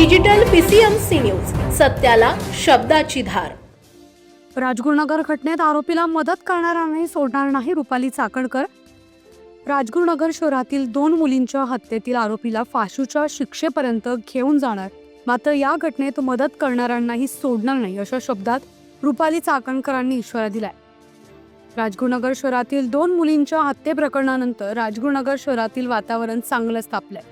Digital PCMC news सत्याला शब्दाची धार. राजगुरुनगर घटनेत आरोपीला मदत करणाऱ्यांनाही सोडणार नाही रुपाली चाकणकर. राजगुरुनगर शहरातील दोन मुलींच्या हत्येतील आरोपीला फाशीच्या शिक्षेपर्यंत घेऊन जाणार. मात्र या घटनेत मदत करणाऱ्यांनाही सोडणार नाही अशा शब्दात रुपाली चाकणकरांनी इशारा दिलाय. राजगुरुनगर शहरातील दोन मुलींच्या हत्ये प्रकरणानंतर राजगुरुनगर शहरातील वातावरण चांगलंच तापलंय.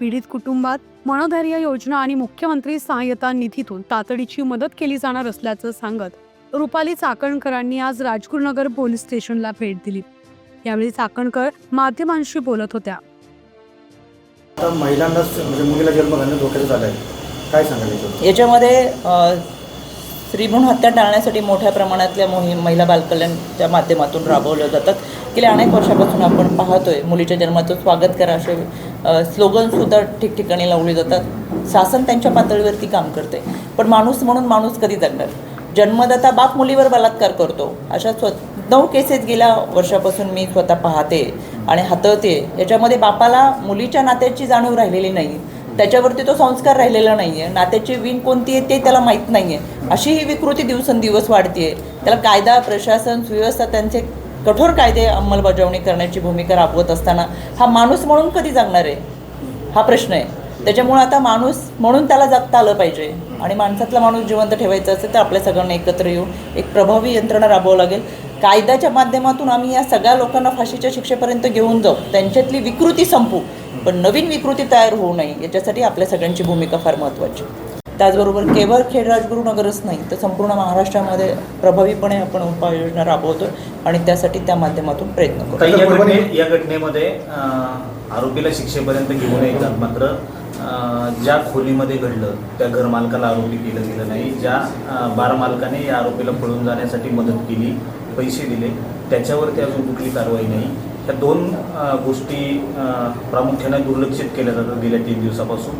पीडित कुटुंबात मनोधैर्य योजना आणि मुख्यमंत्री सहाय्यता निधीतून तातडीची मदत केली जाणार असल्याचं सांगत रुपाली चाकणकरांनी आज राजगुरुनगर पोलीस स्टेशनला भेट दिली. यावेळी चाकणकर माध्यमांशी बोलत होत्या. आता म्हणजे मुलीला जन्म घालणं धोक्याचं झालं आहे काय सांगाल याच्यावर? याच्यामध्ये अ, स्त्रीभ्रूण हत्या टाळण्यासाठी मोठ्या प्रमाणातल्या मोहीम महिला बालकल्याणच्या माध्यमातून राबवल्या जातात. गेल्या अनेक वर्षापासून आपण पाहतोय मुलीच्या जन्माचं स्वागत करा असे स्लोगनसुद्धा ठिकठिकाणी लावले जातात. शासन त्यांच्या पातळीवरती काम करते. पण माणूस म्हणून माणूस कधी जगणार? जन्मदाता बाप मुलीवर बलात्कार करतो. अशा स्व नऊ केसेस गेल्या वर्षापासून मी स्वतः पाहते आणि हाताळते. याच्यामध्ये बापाला मुलीच्या नात्याची जाणीव राहिलेली नाही त्याच्यावरती तो संस्कार राहिलेला नाही आहे नात्याची विण कोणती आहे ते त्याला माहीत नाही आहे अशी ही विकृती दिवसेंदिवस वाढते त्याला कायदा प्रशासन सुव्यवस्था त्यांचे कठोर कायदे अंमलबजावणी करण्याची भूमिका राबवत असताना हा माणूस म्हणून कधी जगणार आहे? हा प्रश्न आहे. त्याच्यामुळे आता माणूस म्हणून त्याला जगता आलं पाहिजे. आणि माणसातला माणूस जिवंत ठेवायचा असेल तर आपल्या सगळ्यांना एकत्र येऊन एक प्रभावी यंत्रणा राबवावं लागेल. कायद्याच्या माध्यमातून आम्ही या सगळ्या लोकांना फाशीच्या शिक्षेपर्यंत घेऊन जाऊ. त्यांच्यातली विकृती संपू. पण नवीन विकृती तयार होऊ नये. याच्यासाठी आपल्या सगळ्यांची भूमिका फार महत्त्वाची त्याचबरोबर केवळ खेड राजगुरुनगरच नाही तर संपूर्ण महाराष्ट्रामध्ये प्रभावीपणे आपण उपाययोजना राबवतो आणि त्यासाठी त्या माध्यमातून प्रयत्न करू. तर या घटने या घटनेमध्ये आरोपीला शिक्षेपर्यंत घेऊन येतात मात्र ज्या खोलीमध्ये घडलं त्या घरमालकाला आरोपी केलं गेलं नाही. ज्या अं, बार मालकाने या आरोपीला पळून जाण्यासाठी मदत केली पैसे दिले त्याच्यावरती अजून कुठली कारवाई नाही. त्या दोन गोष्टी प्रामुख्याने दुर्लक्षित केल्या जातात गेल्या तीन दिवसापासून.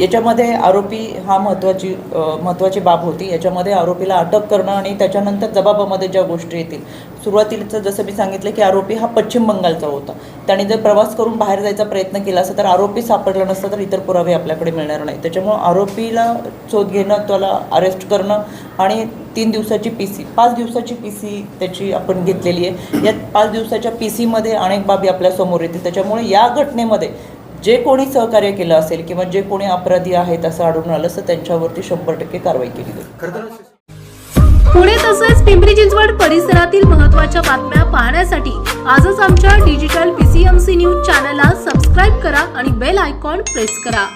याच्यामध्ये आरोपी हा महत्त्वाची महत्त्वाची बाब होती. याच्यामध्ये आरोपीला अटक करणं आणि त्याच्यानंतर जबाबामध्ये ज्या गोष्टी येतील. सुरुवातीचं जसं मी सांगितलं की आरोपी हा पश्चिम बंगालचा होता. त्याने जर प्रवास करून बाहेर जायचा प्रयत्न केला असता तर आरोपी सापडला नसता तर इतर पुरावे आपल्याकडे मिळणार नाही त्याच्यामुळं आरोपीला शोध घेणं त्याला अरेस्ट करणं आणि तीन दिवसाची पी सी पाच दिवसाची पी सी त्याची आपण घेतलेली आहे. या पाच दिवसाच्या पी सीमध्ये अनेक बाबी आपल्यासमोर येतील. त्याच्यामुळे या घटनेमध्ये जे कोणी सहकार्य केलं असेल किंवा जे कोणी अपराधी आहेत असं आढळून आलं तर त्यांच्यावरती शंभर टक्के कारवाई केली जाईल. पुणे तसेच पिंपरी चिंचवड परिसरातील महत्त्वाच्या बातम्या पाहण्यासाठी आजच आमच्या डिजिटल पीसीएमसी न्यूज चॅनलला सबस्क्राईब करा आणि बेल आयकॉन प्रेस करा.